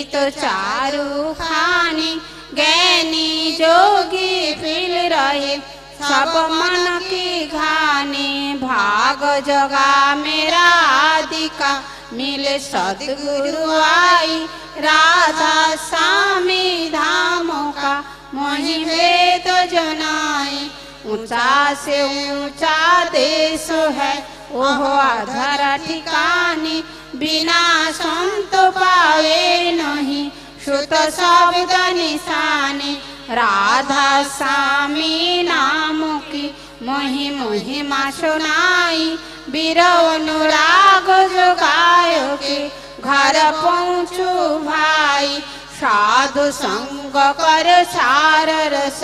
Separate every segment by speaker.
Speaker 1: तो चारू खानी गैनी जोगी फिल रहे, सब मन की घानी, भाग जगा मेरा आदिका, मिले सदगुरु आई, राधा स्वामी धामों का, मोहि वेद तो जनाई, ऊँचा से ऊँचा देश है, ओहो अधर ठिकानी, बिना संत पावे नहीं श्रुत शब्द निशानी राधा स्वामी नाम की मोहि महिमा सुनाई वीर अनुराग जोगायो के घर पहुँचू भाई साधु संग कर सार रस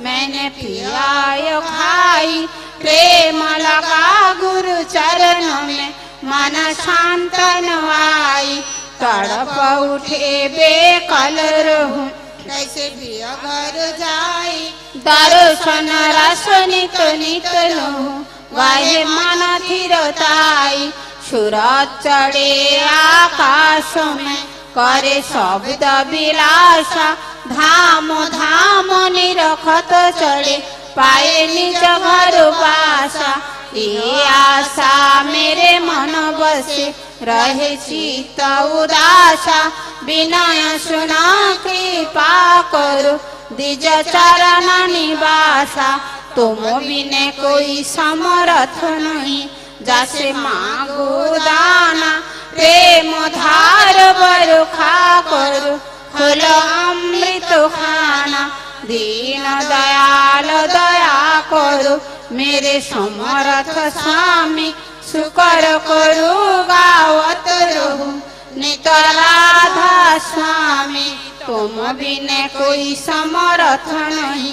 Speaker 1: मैंने पियाय खाई प्रेम लगा गुरु चरण में मन शांत नवाई तड़प उठे बेकल रहूं कैसे भी अगर जाई दर्शन रस नित नित लहूं वाहे मन थिरताई सूरज चढ़े आकाश में करे शब्द विलासा धाम धाम निरखत चढ़े पाए निज घर पासा ये आशा मेरे मन बसे रहे चित उदासा विनय सुना कृपा करो दिज चरण निवासा तुम बिने कोई समरथ नहीं जैसे मांगो दाना प्रेम धार बरुखा करो खोलो अमृत खाना दीन दयाल दया करो मेरे समरथ स्वामी শুকর করু গাওতরহু নিতরাধা স্বামী তুম বিনে কই সমরথ নহি,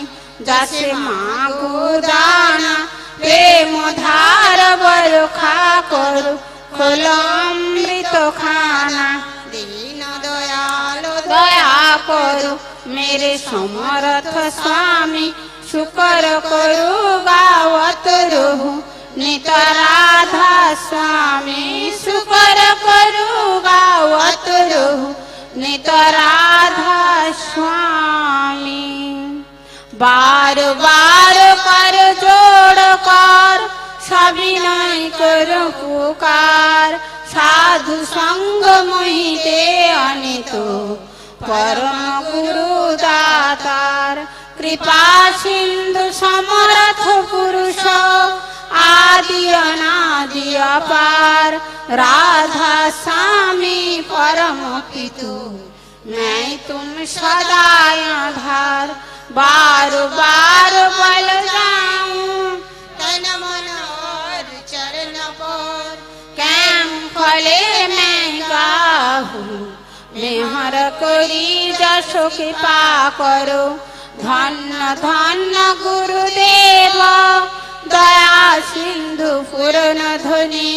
Speaker 1: যাসে মাগু দানা প্রেম ধার বরখা করু খোলমৃত খানা দীন দয়াল দয়া করু, মেরে সমরথ স্বামী, শুকর করু, গাওত রহু नित राधा स्वामी शुकर करो गावत रहूं नित राधा स्वामी बार बार कर जोड़ कर सभी नहीं करो पुकार साधु संग मोहि दे अनितो परम गुरु दातार कृपा सिंधु समर्थ पुरुष आदि अनादि अपार राधा स्वामी परम पितु मैं तुम सदा आधार बार बार बल जाऊं तन मन और चरण पर कैम फले मैं गाहू मेहर करी जशो कृपा करो ধন্য ধন্য গুরুদেব, দয়া সিন্ধু পূরণ ধ্বনি,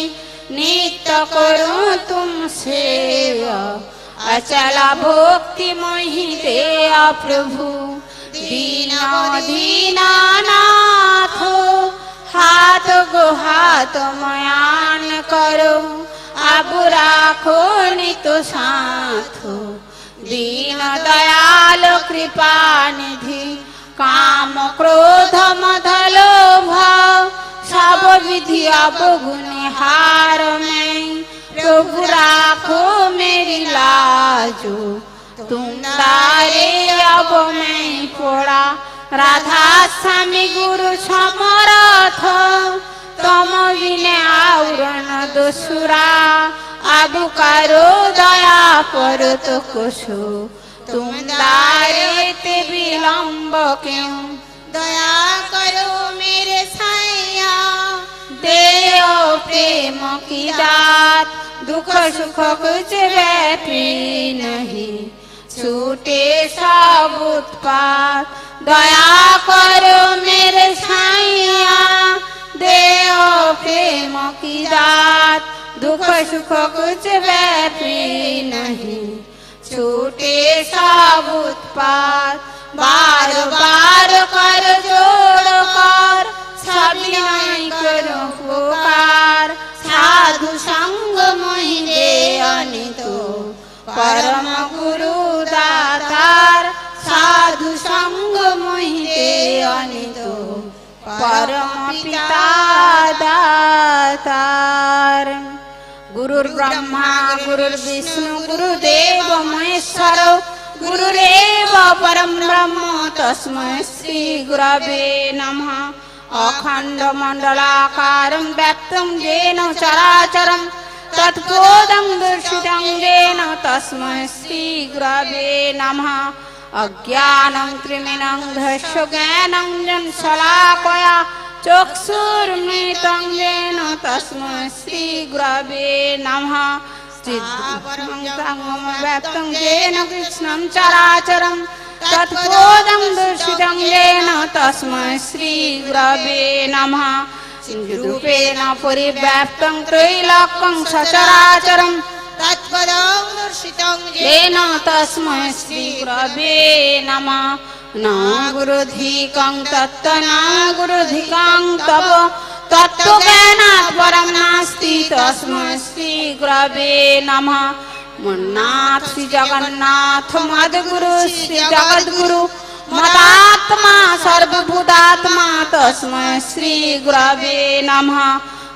Speaker 1: নিত্য করু তুম সেব। অচল ভক্তি মহি দেয় প্রভু, দীন দীনানাথ হাত গো হাত ময়ান করো, আবু রাখো নিত সাথ। दीन दयाल कृपा निधि काम क्रोध मध लोभ सब विधि अब गुनिहार में प्रभु राखो मेरी लाजो तुम तारे अब मैं पोड़ा राधा स्वामी गुरु समरथ तम बिने आवरण दोसुरा আবু কারও দয়া করত কুসু। তুমদারেতে বিলম্ব কেউ। দয়া করো মেরে সাইয়া দেও প্রেম কি দাত দুঃখ সুখ কুছ ব্যাপী নহি। ছুটে সব উৎপাত। দয়া করো মেরে সাইয়া দেও প্রেম কি দাত দুঃখ সুখ কুচ ব্যাপী নাহি। ছুটে সব উৎপাত, বার বার কর জোড় কর সবই নাই কর উপকার। সাধু সঙ্গ মহিলে অনিত, পরম গুরু দাতার। সাধু সঙ্গ মহিলে অনিত, পরম পিতা দাতা গুরুর ব্রহ্মা, গুরুর বিষ্ণু গুরুদেব মহেশ্বর গুরুরেব পরম ব্রহ্ম, তস্মৈ শ্রী গুরবে নমঃ। অখণ্ড মণ্ডলাকারং ব্যাপ্তং যেন চরাচরম তৎপোদং দর্শিতং যেন তস্মৈ শ্রী গুরবে নমঃ। অজ্ঞানং ত্রিমিনং ধস্য জ্ঞানং জন শলাকয়া चक्षुर्मृतङ्गेन तस्मै श्रीगुरवे नमः। ङ्गेन कृष्णं चराचरं तत्पोदं दुर्षिदङ्गेन तस्मै श्रीगुरवे
Speaker 2: नमः। सिन्धुरूपेण
Speaker 1: परिव्याप्तं त्रैलोकं सचराचरं तत्पदं न गुरुधिकं तत्त न गुरुधिकं तव तत्त्वज्ञानात् परं नास्ति तस्मै श्रीगुरवे नमः मुन्नाथ श्री जगन्नाथ मद्गुरु श्री जगद्गुरु मतात्मा सर्वभूतात्मा तस्मै श्रीगुरवे नमः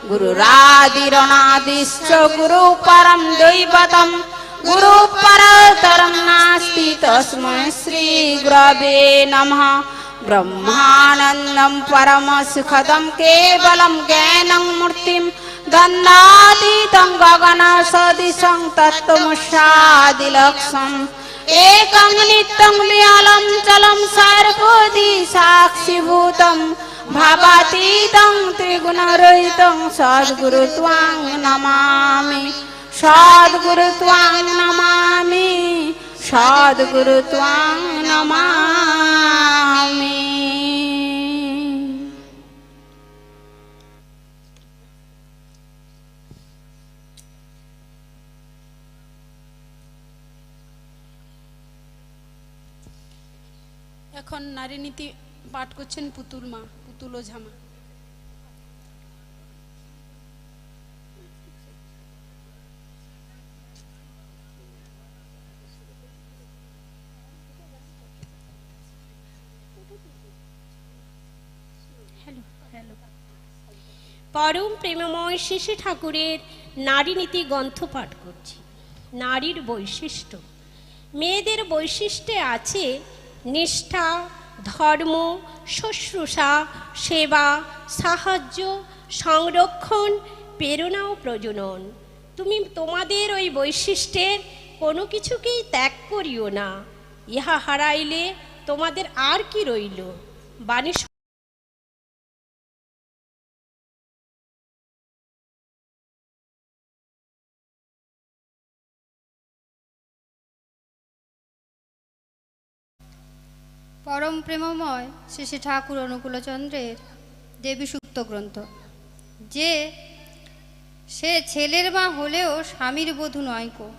Speaker 1: गुरुरादिरणादिश्च गुरु परं दैवतं गुरु परतरं नास्ति तस्मै श्रीगुरवे नमः ब्रह्मानन्दं परमसुखदं केवलं ज्ञानं मूर्तिं दन्दातीतं गगनसदिशं तत्त्वमुषादिलक्षम् एकं नित्यं वियालं चलं सर्वोदि साक्षिभूतं भावातीतं त्रिगुणरहितं सद्गुरु त्वां नमामि সদ্গুরু ত্বাং নমামি, সদ্গুরু ত্বাং নমামি।
Speaker 3: এখন নারী নীতি পাঠ করছেন পুতুল মা, পুতুল ও ঝামা।
Speaker 4: পরম প্রেমময় শিশু ঠাকুরের নারী নীতি গ্রন্থ পাঠ করছি। নারীর বৈশিষ্ট্য। মেয়েদের বৈশিষ্ট্যে আছে নিষ্ঠা, ধর্ম, শুশ্রূষা, সেবা, সাহায্য, সংরক্ষণ, প্রেরণা ও প্রজনন। তুমি তোমাদের ওই বৈশিষ্ট্যের কোনো কিছুকেই ত্যাগ করিও না। ইহা হারাইলে তোমাদের আর কি রইল? বাণী
Speaker 5: পরম প্রেমময় শ্রী ঠাকুর অনুকূলচন্দ্রের দেবী সুক্ত গ্রন্থ। যে, সে ছেলের মা হলেও স্বামীর বধূ নয় কো,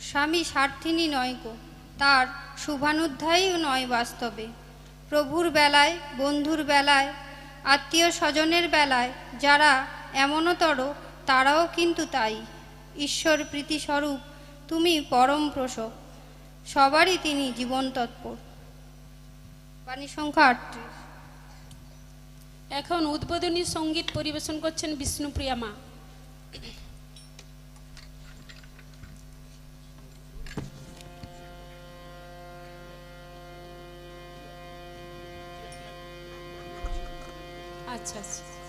Speaker 5: স্বামী স্বার্থিনী নয় কো, তার শুভানুধ্যায়ী নয় বাস্তবে। প্রভুর বেলায়, বন্ধুর বেলায়, আত্মীয় স্বজনের বেলায় যারা এমনতর, তারাও কিন্তু তাই। ঈশ্বর প্রীতিস্বরূপ, তুমি পরম প্রসব, সবারই তিনি জীবন তৎপর। বাণী সংখ্যা
Speaker 3: এখন উদ্বোধনী সংগীত পরিবেশন করছেন বিষ্ণুপ্রিয়া মা। আচ্ছা আচ্ছা।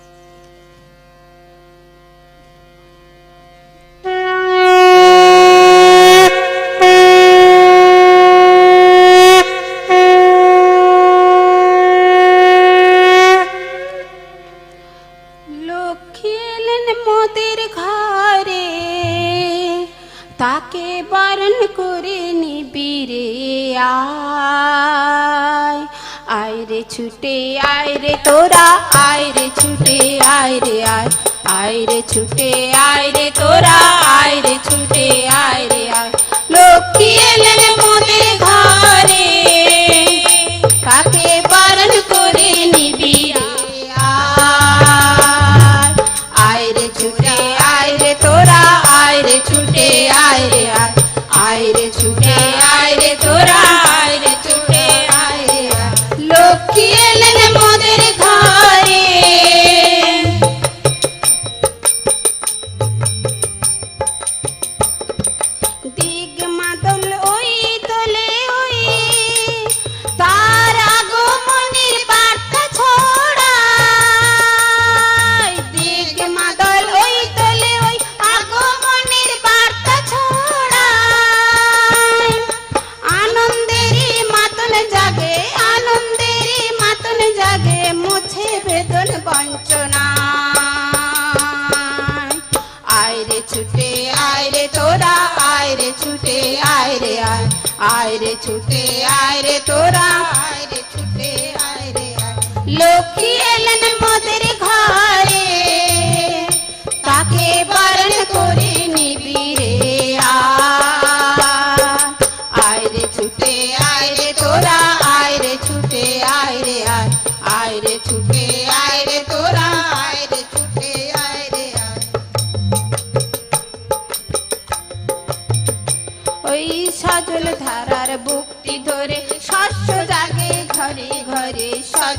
Speaker 1: তাকে বরণ করে নিবিরে আয়। আয় রে ছুটে, আয় রে তোরা, আয় রে ছুটে, আয় রে আয়। আয় রে ছুটে, আয় রে তোরা, আয় রে ছুটে, আয় রে আয়। লক্ষ্মী এলেন মোদের ঘরে? আয় রে আয় রে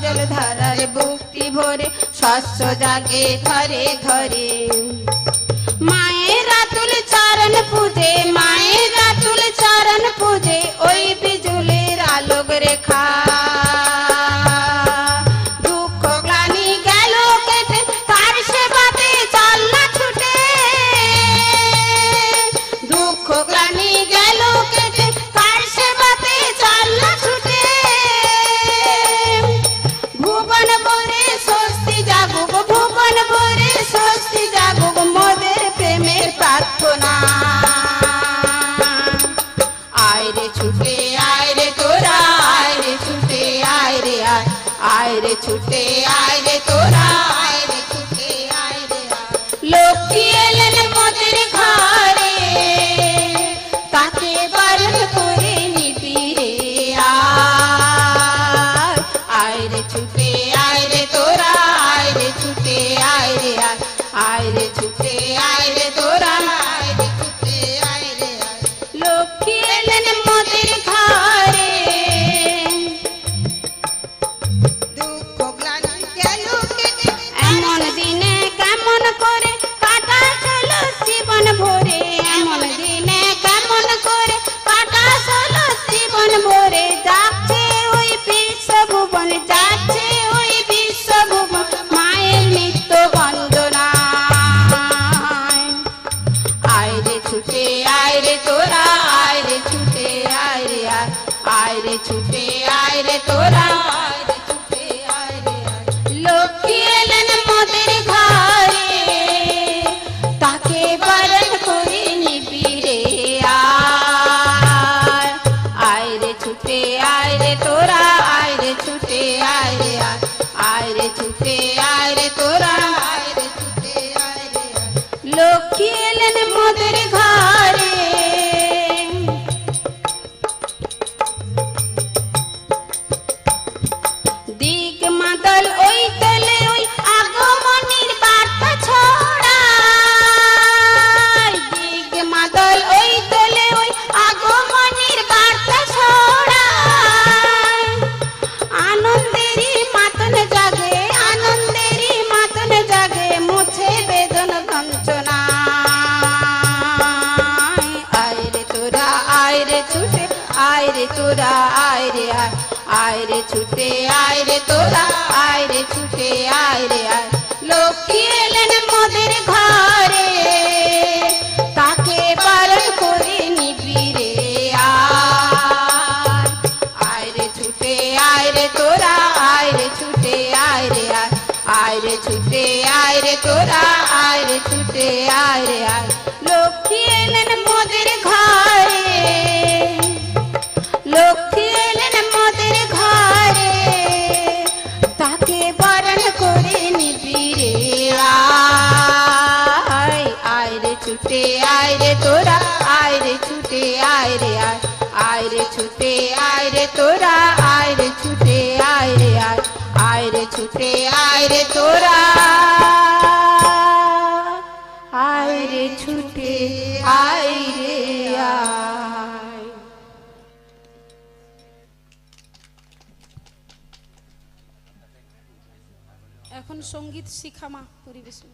Speaker 1: জল ধারায় বুকটি ভরে শস্য জাগে ঘরে ঘরে। আয় রে ছুটে আয় রে তো ছুটে আয় রে তোরা। লক্ষ্মী এলেন মোদের ঘরে। তাকে বারণ করে নিবি রে আয় রে ছুটে, আয় রে তোরা, আয় রে ছুটে, আয় রে আয় রে ছুটে, আয় রে তোরা,
Speaker 2: আয় রে ছুটে, আয় রে
Speaker 1: লক্ষ্মী এলেন মোদের ঘরে। ছুটে আয় রে তোরা আয় রে ছুটে আয় রে আয় লক্ষ্মী এলেন মোদের ঘরে তাকে পালন করে নিবি রে আয় রে ছুটে আয় রে তোরা আয় রে ছুটে আয় রে আয় আয় রে ছুটে আয় রে তোরা
Speaker 2: আয় রে ছুটে আয় রে আয়
Speaker 1: লক্ষ্মী এলেন মোদের ঘরে আয় রে ছুটে আয় রে তোরা আয় রে ছুটে আয় রে আয় আয় রে ছুটে আয় রে তোরা। আয় রে ছুটে আয় রে আয়।
Speaker 3: এখন সংগীত শিখামা পরিবেশন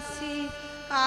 Speaker 1: ছুটে